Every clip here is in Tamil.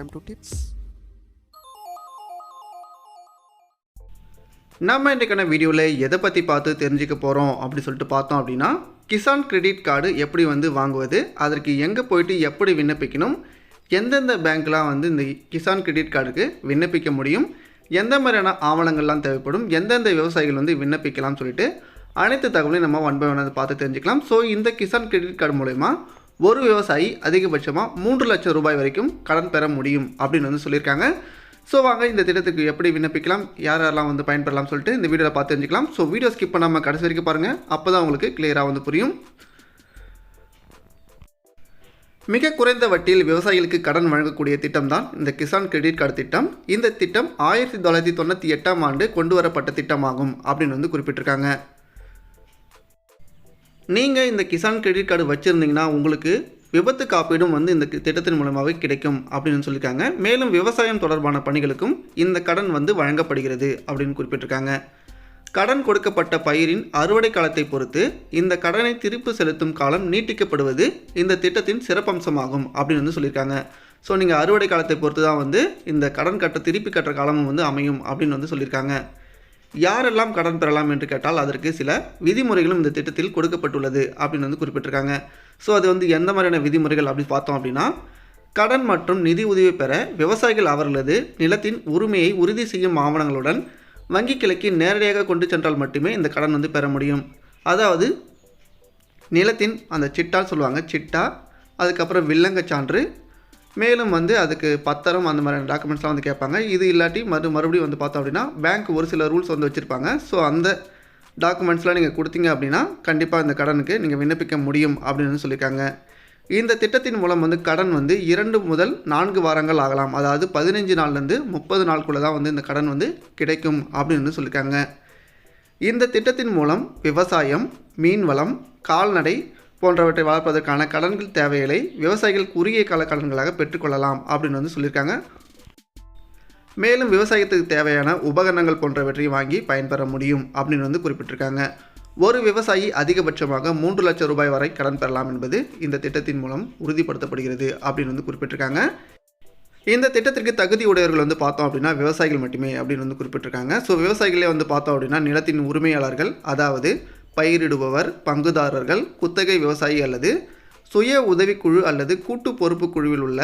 time to tips. நம்ம இன்றைக்கான வீடியோவில் எதை பற்றி பார்த்து தெரிஞ்சுக்க போகிறோம் அப்படி சொல்லிட்டு பார்த்தோம் அப்படின்னா கிசான் கிரெடிட் கார்டு எப்படி வந்து வாங்குவது அதற்கு எங்கே போயிட்டு எப்படி விண்ணப்பிக்கணும் எந்தெந்த பேங்க்லாம் வந்து இந்த கிசான் கிரெடிட் கார்டுக்கு விண்ணப்பிக்க முடியும் எந்த மாதிரியான ஆவணங்கள்லாம் தேவைப்படும் எந்தெந்த விவசாயிகள் வந்து விண்ணப்பிக்கலாம்னு சொல்லிட்டு அனைத்து தகவலையும் நம்ம ஒன் பை ஒன் பார்த்து தெரிஞ்சுக்கலாம் ஸோ இந்த கிசான் கிரெடிட் கார்டு மூலயமா ஒரு விவசாயி அதிகபட்சமாக மூன்று லட்சம் ரூபாய் வரைக்கும் கடன் பெற முடியும் அப்படின்னு வந்து சொல்லியிருக்காங்க. ஸோ வாங்க இந்த திட்டத்துக்கு எப்படி விண்ணப்பிக்கலாம்? யார் யாரெல்லாம் வந்து பயன்பெறலாம் சொல்லிட்டு இந்த வீடியோவில் பார்த்து தெரிஞ்சுக்கலாம். ஸோ வீடியோ ஸ்கிப் பண்ணாமல் கடைசி வரைக்கும் பாருங்கள் அப்போ தான் உங்களுக்கு கிளியராக வந்து புரியும். மிக குறைந்த வட்டியில் விவசாயிகளுக்கு கடன் வழங்கக்கூடிய திட்டம் தான் இந்த கிசான் கிரெடிட் கார்டு திட்டம். இந்த திட்டம் ஆயிரத்தி தொள்ளாயிரத்தி தொண்ணூற்றி எட்டாம் ஆண்டு கொண்டு வரப்பட்ட திட்டமாகும் அப்படின்னு வந்து குறிப்பிட்டிருக்காங்க. நீங்கள் இந்த கிசான் கிரெடிட் கார்டு வச்சுருந்தீங்கன்னா உங்களுக்கு விபத்து காப்பீடும் வந்து இந்த திட்டத்தின் மூலமாகவே கிடைக்கும் அப்படின்னு சொல்லியிருக்காங்க. மேலும் விவசாயம் தொடர்பான பணிகளுக்கும் இந்த கடன் வந்து வழங்கப்படுகிறது அப்படின்னு குறிப்பிட்டிருக்காங்க. கடன் கொடுக்கப்பட்ட பயிரின் அறுவடை காலத்தை பொறுத்து இந்த கடனை திருப்பி செலுத்தும் காலம் நீட்டிக்கப்படுவது இந்த திட்டத்தின் சிறப்பம்சமாகும் அப்படின்னு வந்து சொல்லியிருக்காங்க. ஸோ நீங்கள் அறுவடை காலத்தை பொறுத்து தான் வந்து இந்த கடன் கட்ட திருப்பி கட்டுற காலமும் வந்து அமையும் அப்படின்னு வந்து சொல்லியிருக்காங்க. யாரெல்லாம் கடன் பெறலாம் என்று கேட்டால் அதற்கு சில விதிமுறைகளும் இந்த திட்டத்தில் கொடுக்கப்பட்டுள்ளது அப்படின்னு வந்து குறிப்பிட்டிருக்காங்க. ஸோ அது வந்து எந்த மாதிரியான விதிமுறைகள் அப்படின்னு பார்த்தோம் அப்படின்னா கடன் மற்றும் நிதி உதவி பெற விவசாயிகள் அவர்களது நிலத்தின் உரிமையை உறுதி செய்யும் ஆவணங்களுடன் வங்கி கிளைக்கு நேரடியாக கொண்டு சென்றால் மட்டுமே இந்த கடன் வந்து பெற முடியும். அதாவது நிலத்தின் அந்த சிட்டான்னு சொல்லுவாங்க சிட்டா அதுக்கப்புறம் வில்லங்க சான்று மேலும் வந்து அதுக்கு பத்திரம் அந்த மாதிரியான டாக்குமெண்ட்ஸ்லாம் வந்து கேட்பாங்க. இது இல்லாட்டி மறு மறுபடியும் வந்து பார்த்தோம் அப்படின்னா பேங்க் ஒரு சில ரூல்ஸ் வந்து வச்சுருப்பாங்க. ஸோ அந்த டாக்குமெண்ட்ஸ்லாம் நீங்கள் கொடுத்தீங்க அப்படின்னா கண்டிப்பாக இந்த கடனுக்கு நீங்கள் விண்ணப்பிக்க முடியும் அப்படின்னு வந்து சொல்லியிருக்காங்க. இந்த திட்டத்தின் மூலம் வந்து கடன் வந்து இரண்டு முதல் நான்கு வாரங்கள் ஆகலாம். அதாவது பதினஞ்சு நாள்லேருந்து முப்பது நாளுக்குள்ளே தான் வந்து இந்த கடன் வந்து கிடைக்கும் அப்படின்னு வந்து சொல்லியிருக்காங்க. இந்த திட்டத்தின் மூலம் விவசாயம் மீன்வளம் கால்நடை போன்றவற்றை வளர்ப்பதற்கான கடன்கள் தேவைகளை விவசாயிகள் குறுகிய கால கடன்களாக பெற்றுக்கொள்ளலாம் அப்படின்னு வந்து சொல்லியிருக்காங்க. மேலும் விவசாயத்துக்கு தேவையான உபகரணங்கள் போன்றவற்றை வாங்கி பயன்பெற முடியும் அப்படின்னு வந்து குறிப்பிட்டிருக்காங்க. ஒரு விவசாயி அதிகபட்சமாக மூன்று லட்சம் ரூபாய் வரை கடன் பெறலாம் என்பது இந்த திட்டத்தின் மூலம் உறுதிப்படுத்தப்படுகிறது அப்படின்னு வந்து குறிப்பிட்டிருக்காங்க. இந்த திட்டத்திற்கு தகுதி உடையவர்கள் வந்து பார்த்தோம் அப்படின்னா விவசாயிகள் மட்டுமே அப்படின்னு வந்து குறிப்பிட்டிருக்காங்க. ஸோ விவசாயிகளே வந்து பார்த்தோம் அப்படின்னா நிலத்தின் உரிமையாளர்கள் அதாவது பயிரிடுபவர் பங்குதாரர்கள் குத்தகை விவசாயி அல்லது சுய உதவிக்குழு அல்லது கூட்டு பொறுப்பு குழுவில் உள்ள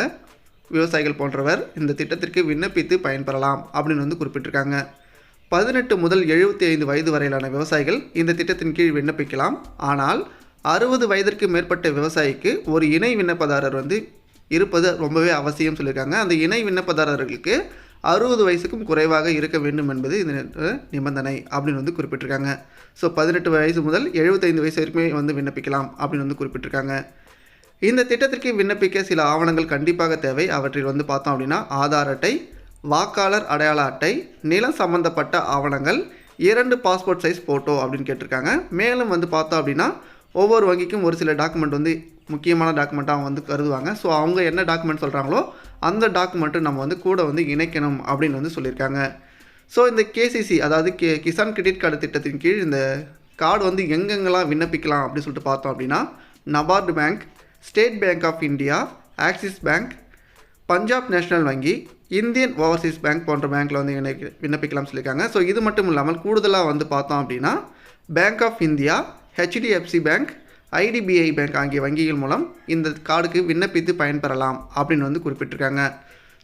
விவசாயிகள் போன்றவர் இந்த திட்டத்திற்கு விண்ணப்பித்து பயன்பெறலாம் அப்படின்னு வந்து குறிப்பிட்டிருக்காங்க. பதினெட்டு முதல் எழுபத்தி ஐந்து வயது வரையிலான விவசாயிகள் இந்த திட்டத்தின் கீழ் விண்ணப்பிக்கலாம். ஆனால் அறுபது வயதிற்கு மேற்பட்ட விவசாயிக்கு ஒரு இணை விண்ணப்பதாரர் வந்து இருப்பது ரொம்பவே அவசியம் சொல்லியிருக்காங்க. அந்த இணை விண்ணப்பதாரர்களுக்கு அறுபது வயசுக்கும் குறைவாக இருக்க வேண்டும் என்பது இந்த நிபந்தனை அப்படின்னு வந்து குறிப்பிட்டிருக்காங்க. ஸோ பதினெட்டு வயசு முதல் எழுபத்தைந்து வயசு வரைக்குமே வந்து விண்ணப்பிக்கலாம் அப்படின்னு வந்து குறிப்பிட்டிருக்காங்க. இந்த திட்டத்திற்கு விண்ணப்பிக்க சில ஆவணங்கள் கண்டிப்பாக தேவை. அவற்றில் வந்து பார்த்தோம் அப்படின்னா ஆதார் அட்டை வாக்காளர் அடையாள அட்டை நிலம் சம்பந்தப்பட்ட ஆவணங்கள் இரண்டு பாஸ்போர்ட் சைஸ் ஃபோட்டோ அப்படின்னு கேட்டிருக்காங்க. மேலும் வந்து பார்த்தோம் அப்படின்னா ஒவ்வொரு வங்கிக்கும் ஒரு சில டாக்குமெண்ட் வந்து முக்கியமான டாக்குமெண்ட்டாக அவங்க வந்து கருதுவாங்க. ஸோ அவங்க என்ன டாக்குமெண்ட் சொல்கிறாங்களோ அந்த டாக்குமெண்ட்டு நம்ம வந்து கூட வந்து இணைக்கணும் அப்படின்னு வந்து சொல்லியிருக்காங்க. ஸோ இந்த கேசிசி அதாவது கே கிசான் கிரெடிட் கார்டு திட்டத்தின் கீழ் இந்த கார்டு வந்து எங்கெங்கெல்லாம் விண்ணப்பிக்கலாம் அப்படின்னு சொல்லிட்டு பார்த்தோம் அப்படின்னா NABARD bank State Bank of India Axis Bank Punjab National வங்கி இந்தியன் ஓவர்சீஸ் பேங்க் போன்ற பேங்க்கில் வந்து இணை விண்ணப்பிக்கலாம் சொல்லியிருக்காங்க. ஸோ இது மட்டும் இல்லாமல் கூடுதலாக வந்து பார்த்தோம் அப்படின்னா Bank of India HDFC Bank IDBI Bank ஆகிய வங்கிகள் மூலம் இந்த கார்டுக்கு விண்ணப்பித்து பயன்பெறலாம் அப்படின்னு வந்து குறிப்பிட்டிருக்காங்க.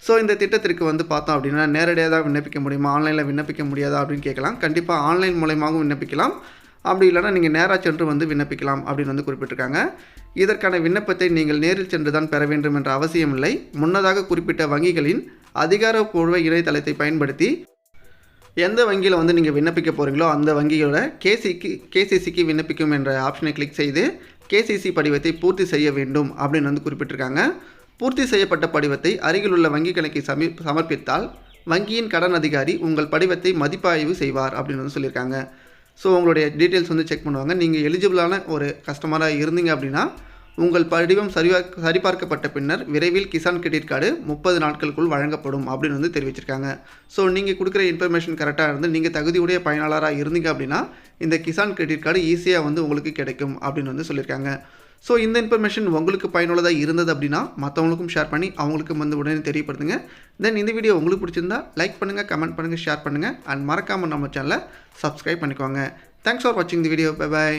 ஸோ இந்த திட்டத்திற்கு வந்து பார்த்தோம் அப்படின்னா நேரடியாக தான் விண்ணப்பிக்க முடியுமா? ஆன்லைனில் விண்ணப்பிக்க முடியாதா அப்படின்னு கேட்கலாம். கண்டிப்பாக ஆன்லைன் மூலயமாகவும் விண்ணப்பிக்கலாம். அப்படி இல்லைனா நீங்கள் நேராக சென்று வந்து விண்ணப்பிக்கலாம் அப்படின்னு வந்து குறிப்பிட்டிருக்காங்க. இதற்கான விண்ணப்பத்தை நீங்கள் நேரில் சென்று தான் பெற வேண்டும் என்ற அவசியமில்லை. முன்னதாக குறிப்பிட்ட வங்கிகளின் அதிகாரப்பூர்வ இணையதளத்தை பயன்படுத்தி எந்த வங்கியில் வந்து நீங்கள் விண்ணப்பிக்க போகிறீங்களோ அந்த வங்கியோட கேசிக்கு கேசிசிக்கு விண்ணப்பிக்கும் என்ற ஆப்ஷனை கிளிக் செய்து கேசிசி படிவத்தை பூர்த்தி செய்ய வேண்டும் அப்படின்னு வந்து குறிப்பிட்டிருக்காங்க. பூர்த்தி செய்யப்பட்ட படிவத்தை அருகில் உள்ள வங்கி கணக்கை சமி சமர்ப்பித்தால் வங்கியின் கடன் அதிகாரி உங்கள் படிவத்தை மதிப்பாய்வு செய்வார் அப்படின்னு வந்து சொல்லியிருக்காங்க. ஸோ உங்களுடைய டீட்டெயில்ஸ் வந்து செக் பண்ணுவாங்க. நீங்கள் எலிஜிபிளான ஒரு கஸ்டமராக இருந்தீங்க அப்படின்னா உங்கள் படிவம் சரிவா சரிபார்க்கப்பட்ட பின்னர் விரைவில் கிசான் கிரெடிட் கார்டு முப்பது நாட்களுக்குள் வழங்கப்படும் அப்படின்னு வந்து தெரிவிச்சிருக்காங்க. ஸோ நீங்கள் கொடுக்குற இன்ஃபர்மேஷன் கரெக்டாக இருந்து நீங்கள் தகுதியுடைய பயனாளராக இருந்தீங்க அப்படின்னா இந்த கிசான் கிரெடிட் கார்டு ஈஸியாக வந்து உங்களுக்கு கிடைக்கும் அப்படின்னு வந்து சொல்லியிருக்காங்க ஸோ இந்த இன்ஃபர்மேஷன் உங்களுக்கு பயனுள்ளதாக இருந்தது அப்படின்னா மற்றவங்களுக்கும் ஷேர் பண்ணி அவங்களுக்கும் வந்து உடனே தெரியப்படுத்துங்க. தென் இந்த வீடியோ உங்களுக்கு பிடிச்சிருந்தா லைக் பண்ணுங்கள் கமெண்ட் பண்ணுங்கள் ஷேர் பண்ணுங்கள் அண்ட் மறக்காமல் நம்ம சேனலை சப்ஸ்கிரைப் பண்ணிக்கோங்க. தேங்க்ஸ் ஃபார் வாட்சிங் தி வீடியோ பை பாய்